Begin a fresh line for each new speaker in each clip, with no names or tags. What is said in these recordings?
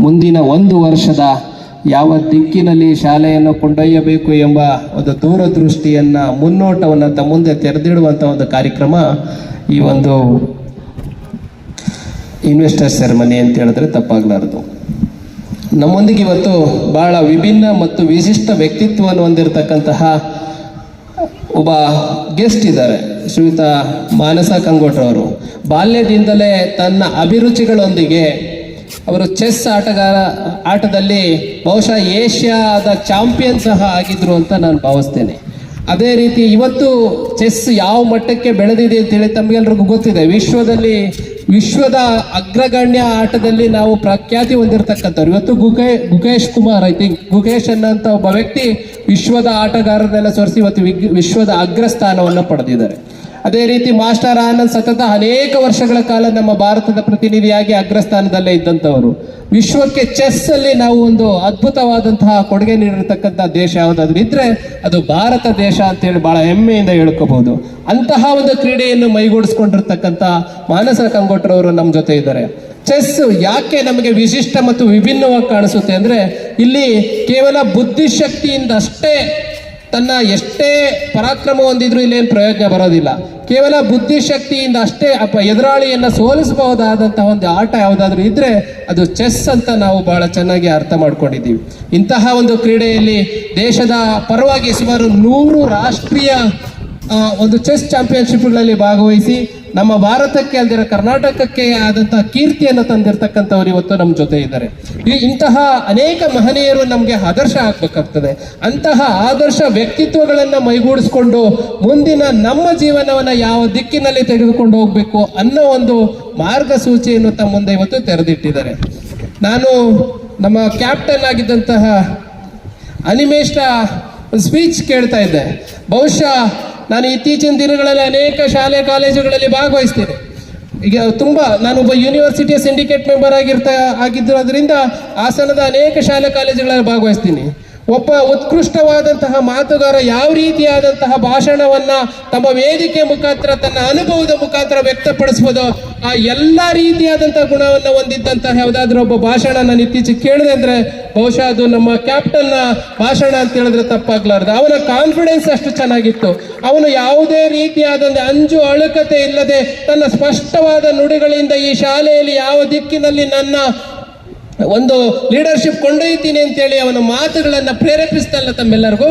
ಮುಂದಿನ ಒಂದು ವರ್ಷದ ಯಾವ ದಿಕ್ಕಿನಲ್ಲಿ ಶಾಲೆಯನ್ನು ಕೊಂಡೊಯ್ಯಬೇಕು ಎಂಬ ಒಂದು ದೂರದೃಷ್ಟಿಯನ್ನು, ಮುನ್ನೋಟವನ್ನು ತ ಮುಂದೆ ತೆರೆದಿಡುವಂಥ ಒಂದು ಕಾರ್ಯಕ್ರಮ ಈ ಒಂದು ಇನ್ವೆಸ್ಟರ್ ಸೆರೆಮನಿ ಅಂತ ಹೇಳಿದ್ರೆ ತಪ್ಪಾಗಲಾರದು. ನಮ್ಮೊಂದಿಗೆ ಇವತ್ತು ಬಹಳ ವಿಭಿನ್ನ ಮತ್ತು ವಿಶಿಷ್ಟ ವ್ಯಕ್ತಿತ್ವವನ್ನು ಹೊಂದಿರತಕ್ಕಂತಹ ಒಬ್ಬ ಗೆಸ್ಟ್ ಇದ್ದಾರೆ, ಶ್ರೀಯುತ ಮಾನಸ ಕಂಗೋಟ್ರವರು. ಬಾಲ್ಯದಿಂದಲೇ ತನ್ನ ಅಭಿರುಚಿಗಳೊಂದಿಗೆ ಅವರು ಚೆಸ್ ಆಟಗಾರ, ಆಟದಲ್ಲಿ ಬಹುಶಃ ಏಷ್ಯಾದ ಚಾಂಪಿಯನ್ ಸಹ ಆಗಿದ್ರು ಅಂತ ನಾನು ಭಾವಿಸ್ತೇನೆ. ಅದೇ ರೀತಿ ಇವತ್ತು ಚೆಸ್ ಯಾವ ಮಟ್ಟಕ್ಕೆ ಬೆಳೆದಿದೆ ಅಂತೇಳಿ ತಮಗೆಲ್ರಿಗೂ ಗೊತ್ತಿದೆ. ವಿಶ್ವದಲ್ಲಿ, ವಿಶ್ವದ ಅಗ್ರಗಣ್ಯ ಆಟದಲ್ಲಿ ನಾವು ಪ್ರಖ್ಯಾತಿ ಹೊಂದಿರತಕ್ಕಂಥವ್ರು. ಇವತ್ತು ಗುಕೇ, ಗುಕೇಶ್ ಕುಮಾರ್ ಐ ಥಿಂಕ್ ಗುಕೇಶ್ ಅನ್ನೋಂಥ ಒಬ್ಬ ವ್ಯಕ್ತಿ ವಿಶ್ವದ ಆಟಗಾರರನ್ನೆಲ್ಲ ಸೋರಿಸಿ ಇವತ್ತು ವಿಶ್ವದ ಅಗ್ರಸ್ಥಾನವನ್ನು ಪಡೆದಿದ್ದಾರೆ. ಅದೇ ರೀತಿ ಮಾಸ್ಟರ್ ಆನಂದ್ ಸತತ ಅನೇಕ ವರ್ಷಗಳ ಕಾಲ ನಮ್ಮ ಭಾರತದ ಪ್ರತಿನಿಧಿಯಾಗಿ ಅಗ್ರಸ್ಥಾನದಲ್ಲೇ ಇದ್ದಂಥವರು. ವಿಶ್ವಕ್ಕೆ ಚೆಸ್ ಅಲ್ಲಿ ನಾವು ಒಂದು ಅದ್ಭುತವಾದಂತಹ ಕೊಡುಗೆ ನೀಡಿರ್ತಕ್ಕಂಥ ದೇಶ ಯಾವುದಾದ್ರೂ ಇದ್ರೆ ಅದು ಭಾರತ ದೇಶ ಅಂತೇಳಿ ಬಹಳ ಹೆಮ್ಮೆಯಿಂದ ಹೇಳ್ಕೋಬಹುದು ಅಂತಹ ಒಂದು ಕ್ರೀಡೆಯನ್ನು ಮೈಗೂಡಿಸ್ಕೊಂಡಿರ್ತಕ್ಕಂಥ ಮಾನಸ ಕಂಗೋಟ್ರವರು ನಮ್ಮ ಜೊತೆ ಇದ್ದಾರೆ. ಚೆಸ್ ಯಾಕೆ ನಮಗೆ ವಿಶಿಷ್ಟ ಮತ್ತು ವಿಭಿನ್ನವಾಗಿ ಕಾಣಿಸುತ್ತೆ ಅಂದ್ರೆ ಇಲ್ಲಿ ಕೇವಲ ಬುದ್ಧಿಶಕ್ತಿಯಿಂದ ಅಷ್ಟೇ ತನ್ನ ಎಷ್ಟೇ ಪರಾಕ್ರಮ ಹೊಂದಿದ್ರು ಇಲ್ಲೇನು ಪ್ರಯೋಜನ ಬರೋದಿಲ್ಲ. ಕೇವಲ ಬುದ್ಧಿಶಕ್ತಿಯಿಂದ ಅಷ್ಟೇ ಅಪ್ಪ ಎದುರಾಳಿಯನ್ನು ಸೋಲಿಸಬಹುದಾದಂತಹ ಒಂದು ಆಟ ಯಾವುದಾದ್ರೂ ಇದ್ರೆ ಅದು ಚೆಸ್ ಅಂತ ನಾವು ಬಹಳ ಚೆನ್ನಾಗಿ ಅರ್ಥ ಮಾಡ್ಕೊಂಡಿದ್ದೀವಿ. ಇಂತಹ ಒಂದು ಕ್ರೀಡೆಯಲ್ಲಿ ದೇಶದ ಪರವಾಗಿ ಸುಮಾರು ನೂರು ರಾಷ್ಟ್ರೀಯ ಒಂದು ಚೆಸ್ ಚಾಂಪಿಯನ್ಶಿಪ್ಗಳಲ್ಲಿ ಭಾಗವಹಿಸಿ ನಮ್ಮ ಭಾರತಕ್ಕೆ ಅಲ್ದಿರ ಕರ್ನಾಟಕಕ್ಕೆ ಆದಂತಹ ಕೀರ್ತಿಯನ್ನು ತಂದಿರತಕ್ಕಂಥವ್ರು ಇವತ್ತು ನಮ್ಮ ಜೊತೆ ಇದ್ದಾರೆ. ಈ ಇಂತಹ ಅನೇಕ ಮಹನೀಯರು ನಮಗೆ ಆದರ್ಶ ಆಗ್ಬೇಕಾಗ್ತದೆ. ಅಂತಹ ಆದರ್ಶ ವ್ಯಕ್ತಿತ್ವಗಳನ್ನ ಮೈಗೂಡಿಸ್ಕೊಂಡು ಮುಂದಿನ ನಮ್ಮ ಜೀವನವನ್ನ ಯಾವ ದಿಕ್ಕಿನಲ್ಲಿ ತೆಗೆದುಕೊಂಡು ಹೋಗ್ಬೇಕು ಅನ್ನೋ ಒಂದು ಮಾರ್ಗಸೂಚಿಯನ್ನು ತಮ್ಮ ಮುಂದೆ ಇವತ್ತು ತೆರೆದಿಟ್ಟಿದ್ದಾರೆ. ನಾನು ನಮ್ಮ ಕ್ಯಾಪ್ಟನ್ ಆಗಿದ್ದಂತಹ ಅನಿಮೇಷ ಸ್ಪೀಚ್ ಕೇಳ್ತಾ ಇದ್ದೆ. ಬಹುಶಃ ನಾನು ಇತ್ತೀಚಿನ ದಿನಗಳಲ್ಲಿ ಅನೇಕ ಶಾಲೆ ಕಾಲೇಜುಗಳಲ್ಲಿ ಭಾಗವಹಿಸ್ತೇನೆ. ಈಗ ತುಂಬ ಒಬ್ಬ ಯೂನಿವರ್ಸಿಟಿಯ ಸಿಂಡಿಕೇಟ್ ಮೆಂಬರ್ ಆಗಿರ್ತಾ, ಆಗಿದ್ದಿರೋದ್ರಿಂದ ಹಾಸನದ ಅನೇಕ ಶಾಲೆ ಕಾಲೇಜುಗಳಲ್ಲಿ ಭಾಗವಹಿಸ್ತೀನಿ. ಒಬ್ಬ ಉತ್ಕೃಷ್ಟವಾದಂತಹ ಮಾತುಗಾರ ಯಾವ ರೀತಿಯಾದಂತಹ ಭಾಷಣವನ್ನು ತಮ್ಮ ವೇದಿಕೆ ಮುಖಾಂತರ ತನ್ನ ಅನುಭವದ ಮುಖಾಂತರ ವ್ಯಕ್ತಪಡಿಸ್ಬೋದು ಆ ಎಲ್ಲ ರೀತಿಯಾದಂತಹ ಗುಣವನ್ನ ಹೊಂದಿದ್ದಂತಹ ಯಾವುದಾದ್ರೂ ಒಬ್ಬ ಭಾಷಣ ನಾನು ಇತ್ತೀಚೆಗೆ ಕೇಳಿದೆ ಅಂದ್ರೆ ಬಹುಶಃ ಅದು ನಮ್ಮ ಕ್ಯಾಪ್ಟನ್ನ ಭಾಷಣ ಅಂತ ಹೇಳಿದ್ರೆ ತಪ್ಪಾಗ್ಲಾರ್ದು. ಅವನ ಕಾನ್ಫಿಡೆನ್ಸ್ ಅಷ್ಟು ಚೆನ್ನಾಗಿತ್ತು. ಅವನು ಯಾವುದೇ ರೀತಿಯಾದ ಅಂಜು ಅಳುಕತೆ ಇಲ್ಲದೆ ತನ್ನ ಸ್ಪಷ್ಟವಾದ ನುಡಿಗಳಿಂದ ಈ ಶಾಲೆಯಲ್ಲಿ ಯಾವ ದಿಕ್ಕಿನಲ್ಲಿ ನನ್ನ ಒಂದು ಲೀಡರ್ಶಿಪ್ ಕೊಂಡೊಯ್ತೀನಿ ಅಂತೇಳಿ ಅವನ ಮಾತುಗಳನ್ನು ಪ್ರೇರೇಪಿಸ್ತಲ್ಲ ತಮ್ಮೆಲ್ಲರಿಗೂ,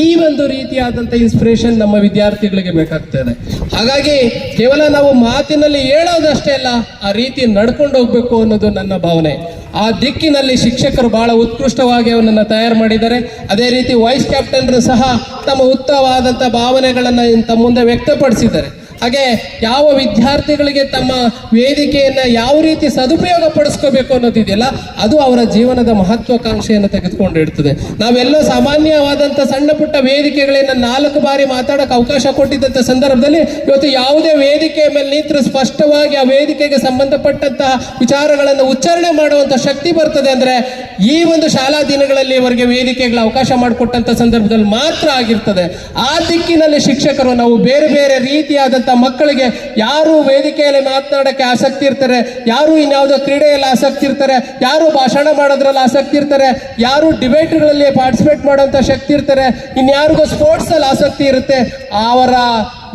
ಈ ಒಂದು ರೀತಿಯಾದಂಥ ಇನ್ಸ್ಪಿರೇಷನ್ ನಮ್ಮ ವಿದ್ಯಾರ್ಥಿಗಳಿಗೆ ಬೇಕಾಗ್ತದೆ. ಹಾಗಾಗಿ ಕೇವಲ ನಾವು ಮಾತಿನಲ್ಲಿ ಹೇಳೋದಷ್ಟೇ ಅಲ್ಲ, ಆ ರೀತಿ ನಡ್ಕೊಂಡು ಹೋಗ್ಬೇಕು ಅನ್ನೋದು ನನ್ನ ಭಾವನೆ. ಆ ದಿಕ್ಕಿನಲ್ಲಿ ಶಿಕ್ಷಕರು ಬಹಳ ಉತ್ಕೃಷ್ಟವಾಗಿ ಅವನನ್ನು ತಯಾರು ಮಾಡಿದ್ದಾರೆ. ಅದೇ ರೀತಿ ವೈಸ್ ಕ್ಯಾಪ್ಟನ್ರು ಸಹ ತಮ್ಮ ಉತ್ತಮವಾದಂಥ ಭಾವನೆಗಳನ್ನು ತಮ್ಮ ಮುಂದೆ ವ್ಯಕ್ತಪಡಿಸಿದ್ದಾರೆ. ಹಾಗೆ ಯಾವ ವಿದ್ಯಾರ್ಥಿಗಳಿಗೆ ತಮ್ಮ ವೇದಿಕೆಯನ್ನ ಯಾವ ರೀತಿ ಸದುಪಯೋಗ ಪಡಿಸ್ಕೋಬೇಕು ಅನ್ನೋದಿದೆಯಲ್ಲ, ಅದು ಅವರ ಜೀವನದ ಮಹತ್ವಾಕಾಂಕ್ಷೆಯನ್ನು ತೆಗೆದುಕೊಂಡು ಇಡ್ತದೆ. ನಾವೆಲ್ಲೋ ಸಾಮಾನ್ಯವಾದಂಥ ಸಣ್ಣ ಪುಟ್ಟ ವೇದಿಕೆಗಳನ್ನ ನಾಲ್ಕು ಬಾರಿ ಮಾತಾಡೋಕೆ ಅವಕಾಶ ಕೊಟ್ಟಿದ್ದಂಥ ಸಂದರ್ಭದಲ್ಲಿ ಇವತ್ತು ಯಾವುದೇ ವೇದಿಕೆಯ ಮೇಲೆ ನಿಂತರೂ ಸ್ಪಷ್ಟವಾಗಿ ಆ ವೇದಿಕೆಗೆ ಸಂಬಂಧಪಟ್ಟಂತಹ ವಿಚಾರಗಳನ್ನು ಉಚ್ಚಾರಣೆ ಮಾಡುವಂಥ ಶಕ್ತಿ ಬರ್ತದೆ ಅಂದ್ರೆ ಈ ಒಂದು ಶಾಲಾ ದಿನಗಳಲ್ಲಿ ಅವರಿಗೆ ವೇದಿಕೆಗಳ ಅವಕಾಶ ಮಾಡಿಕೊಟ್ಟಂತ ಸಂದರ್ಭದಲ್ಲಿ ಮಾತ್ರ ಆಗಿರ್ತದೆ. ಆ ದಿಕ್ಕಿನಲ್ಲಿ ಶಿಕ್ಷಕರು ನಾವು ಬೇರೆ ಬೇರೆ ರೀತಿಯಾದಂಥ ಮಕ್ಕಳಿಗೆ ಯಾರು ವೇದಿಕೆಯಲ್ಲಿ ಮಾತನಾಡಕ್ಕೆ ಆಸಕ್ತಿ ಇರ್ತಾರೆ, ಯಾರು ಇನ್ಯಾವುದೋ ಕ್ರೀಡೆಯಲ್ಲಿ ಆಸಕ್ತಿ ಇರ್ತಾರೆ, ಯಾರು ಭಾಷಣ ಮಾಡೋದ್ರಲ್ಲಿ ಆಸಕ್ತಿ ಇರ್ತಾರೆ, ಯಾರು ಡಿಬೇಟ್ಗಳಲ್ಲಿ ಪಾರ್ಟಿಸಿಪೇಟ್ ಮಾಡೋಂಥ ಶಕ್ತಿ ಇರ್ತಾರೆ, ಇನ್ಯಾರಿಗೂ ಸ್ಪೋರ್ಟ್ಸ್ ಅಲ್ಲಿ ಆಸಕ್ತಿ ಇರುತ್ತೆ, ಅವರ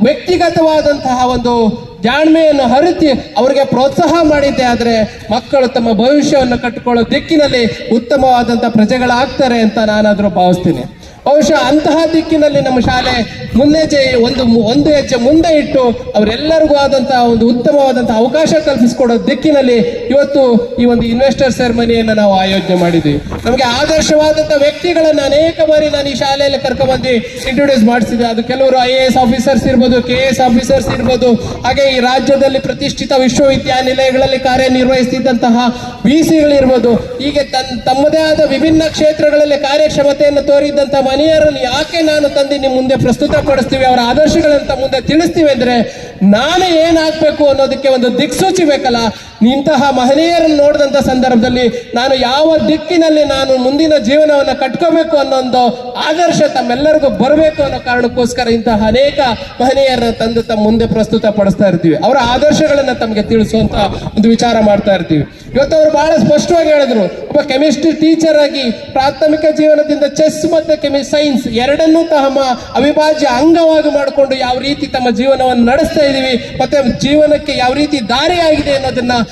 ವ್ಯಕ್ತಿಗತವಾದಂತಹ ಒಂದು ಜಾಣ್ಮೆಯನ್ನು ಹರಿತಿ ಅವರಿಗೆ ಪ್ರೋತ್ಸಾಹ ಮಾಡಿದ್ದೆ ಆದರೆ ಮಕ್ಕಳು ತಮ್ಮ ಭವಿಷ್ಯವನ್ನು ಕಟ್ಟಿಕೊಳ್ಳೋ ದಿಕ್ಕಿನಲ್ಲಿ ಉತ್ತಮವಾದಂಥ ಪ್ರಜೆಗಳಾಗ್ತಾರೆ ಅಂತ ನಾನಾದರೂ ಭಾವಿಸ್ತೀನಿ. ಬಹುಶಃ ಅಂತಹ ದಿಕ್ಕಿನಲ್ಲಿ ನಮ್ಮ ಶಾಲೆ ಮುನ್ನೆಜ್ಜೆ ಒಂದು ಒಂದು ಹೆಜ್ಜೆ ಮುಂದೆ ಇಟ್ಟು ಅವರೆಲ್ಲರಿಗೂ ಆದಂತಹ ಒಂದು ಉತ್ತಮವಾದಂತಹ ಅವಕಾಶ ಕಲ್ಪಿಸಿಕೊಡೋ ದಿಕ್ಕಿನಲ್ಲಿ ಇವತ್ತು ಈ ಒಂದು ಇನ್ವೆಸ್ಟರ್ ಸೆರೆಮನಿಯನ್ನು ನಾವು ಆಯೋಜನೆ ಮಾಡಿದ್ವಿ. ನಮಗೆ ಆದರ್ಶವಾದಂತಹ ವ್ಯಕ್ತಿಗಳನ್ನು ಅನೇಕ ಬಾರಿ ನಾನು ಈ ಶಾಲೆಯಲ್ಲಿ ಕರ್ಕೊಂಡ್ಬಂದು ಇಂಟ್ರೊಡ್ಯೂಸ್ ಮಾಡಿಸಿದೆ ಅದು ಕೆಲವರು ಐ ಎ ಎಸ್ ಆಫೀಸರ್ಸ್ ಇರ್ಬೋದು ಕೆ ಎಸ್ ಆಫೀಸರ್ಸ್ ಇರ್ಬೋದು, ಹಾಗೆ ಈ ರಾಜ್ಯದಲ್ಲಿ ಪ್ರತಿಷ್ಠಿತ ವಿಶ್ವವಿದ್ಯಾನಿಲಯಗಳಲ್ಲಿ ಕಾರ್ಯನಿರ್ವಹಿಸ್ತಿದ್ದಂತಹ ವಿ ಸಿಗಳಿರ್ಬೋದು ಹೀಗೆ ತನ್ ತಮ್ಮದೇ ಆದ ವಿಭಿನ್ನ ಕ್ಷೇತ್ರಗಳಲ್ಲಿ ಕಾರ್ಯಕ್ಷಮತೆಯನ್ನು ತೋರಿದ್ದಂತಹ ಮನೆಯರನ್ನು ಯಾಕೆ ನಾನು ತಂದು ನಿಮ್ಮ ಮುಂದೆ ಪ್ರಸ್ತುತ ಪಡಿಸ್ತೀವಿ ಅವರ ಆದರ್ಶಗಳಂತ ಮುಂದೆ ತಿಳಿಸ್ತೀವಿ ಅಂದ್ರೆ ನಾನು ಏನಾಗಬೇಕು ಅನ್ನೋದಕ್ಕೆ ಒಂದು ದಿಕ್ಸೂಚಿ ಬೇಕಲ್ಲ? ಇಂತಹ ಮಹನೀಯರನ್ನು ನೋಡಿದಂಥ ಸಂದರ್ಭದಲ್ಲಿ ನಾನು ಯಾವ ದಿಕ್ಕಿನಲ್ಲಿ ನಾನು ಮುಂದಿನ ಜೀವನವನ್ನು ಕಟ್ಕೋಬೇಕು ಅನ್ನೋ ಒಂದು ಆದರ್ಶ ತಮ್ಮೆಲ್ಲರಿಗೂ ಬರಬೇಕು ಅನ್ನೋ ಕಾರಣಕ್ಕೋಸ್ಕರ ಇಂತಹ ಅನೇಕ ಮಹನೀಯರನ್ನ ತಂದು ತಮ್ಮ ಮುಂದೆ ಪ್ರಸ್ತುತ ಪಡಿಸ್ತಾ ಇರ್ತೀವಿ. ಅವರ ಆದರ್ಶಗಳನ್ನು ತಮಗೆ ತಿಳಿಸುವಂತ ಒಂದು ವಿಚಾರ ಮಾಡ್ತಾ ಇರ್ತೀವಿ. ಇವತ್ತು ಅವರು ಬಹಳ ಸ್ಪಷ್ಟವಾಗಿ ಹೇಳಿದ್ರು, ಒಬ್ಬ ಕೆಮಿಸ್ಟ್ರಿ ಟೀಚರ್ ಆಗಿ ಪ್ರಾಥಮಿಕ ಜೀವನದಿಂದ ಚೆಸ್ ಮತ್ತೆ ಕೆಮಿ, ಸೈನ್ಸ್ ಎರಡನ್ನೂ ತಮ್ಮ ಅವಿಭಾಜ್ಯ ಅಂಗವಾಗಿ ಮಾಡಿಕೊಂಡು ಯಾವ ರೀತಿ ತಮ್ಮ ಜೀವನವನ್ನು ನಡೆಸ್ತಾ ಇದ್ದೀವಿ, ಮತ್ತೆ ಜೀವನಕ್ಕೆ ಯಾವ ರೀತಿ ದಾರಿಯಾಗಿದೆ ಆಗಿದೆ ಅನ್ನೋದನ್ನ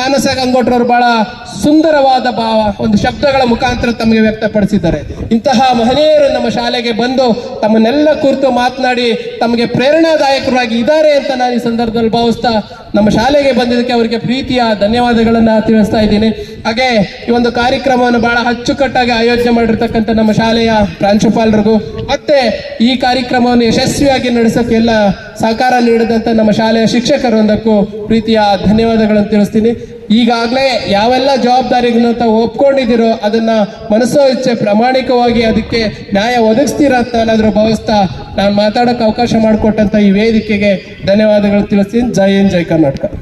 ಮಾನಸ ಗಂಗೋಟ್ರವರು ಬಹಳ ಸುಂದರವಾದ ಭಾವ, ಒಂದು ಶಬ್ದಗಳ ಮುಖಾಂತರ ತಮಗೆ ವ್ಯಕ್ತಪಡಿಸಿದ್ದಾರೆ. ಇಂತಹ ಮಹನೀಯರು ನಮ್ಮ ಶಾಲೆಗೆ ಬಂದು ತಮ್ಮನ್ನೆಲ್ಲ ಕುರಿತು ಮಾತನಾಡಿ ತಮಗೆ ಪ್ರೇರಣಾದಾಯಕರಾಗಿ ಇದ್ದಾರೆ ಅಂತ ನಾನು ಈ ಸಂದರ್ಭದಲ್ಲಿ ಭಾವಿಸ್ತಾ ನಮ್ಮ ಶಾಲೆಗೆ ಬಂದಿದ್ದಕ್ಕೆ ಅವರಿಗೆ ಪ್ರೀತಿಯ ಧನ್ಯವಾದಗಳನ್ನು ತಿಳಿಸ್ತಾ ಇದ್ದೀನಿ. ಹಾಗೆ ಈ ಒಂದು ಕಾರ್ಯಕ್ರಮವನ್ನು ಬಹಳ ಅಚ್ಚುಕಟ್ಟಾಗಿ ಆಯೋಜನೆ ಮಾಡಿರ್ತಕ್ಕಂಥ ನಮ್ಮ ಶಾಲೆಯ ಪ್ರಾಂಶುಪಾಲರಿಗೂ, ಮತ್ತೆ ಈ ಕಾರ್ಯಕ್ರಮವನ್ನು ಯಶಸ್ವಿಯಾಗಿ ನಡೆಸೋಕೆ ಎಲ್ಲ ಸಹಕಾರ ನೀಡಿದಂಥ ನಮ್ಮ ಶಾಲೆಯ ಶಿಕ್ಷಕರೊಂದಕ್ಕೂ ಪ್ರೀತಿಯ ಧನ್ಯವಾದಗಳನ್ನು ತಿಳಿಸ್ತೀನಿ. ಈಗಾಗಲೇ ಯಾವೆಲ್ಲ ಜವಾಬ್ದಾರಿಗಳನ್ನ ತಾವು ಒಪ್ಕೊಂಡಿದ್ದೀರೋ ಅದನ್ನ ಮನಸ್ಸೋ ಇಚ್ಛೆ ಪ್ರಾಮಾಣಿಕವಾಗಿ ಅದಕ್ಕೆ ನ್ಯಾಯ ಒದಗಿಸ್ತೀರಾ ಅಂತ ಏನಾದರೂ ಭಾವಿಸ್ತಾ ನಾನು ಮಾತಾಡೋಕೆ ಅವಕಾಶ ಮಾಡಿಕೊಟ್ಟಂತ ಈ ವೇದಿಕೆಗೆ ಧನ್ಯವಾದಗಳು ತಿಳಿಸ್ತೀನಿ. ಜೈ ಹಿಂದ್, ಜೈ ಕರ್ನಾಟಕ.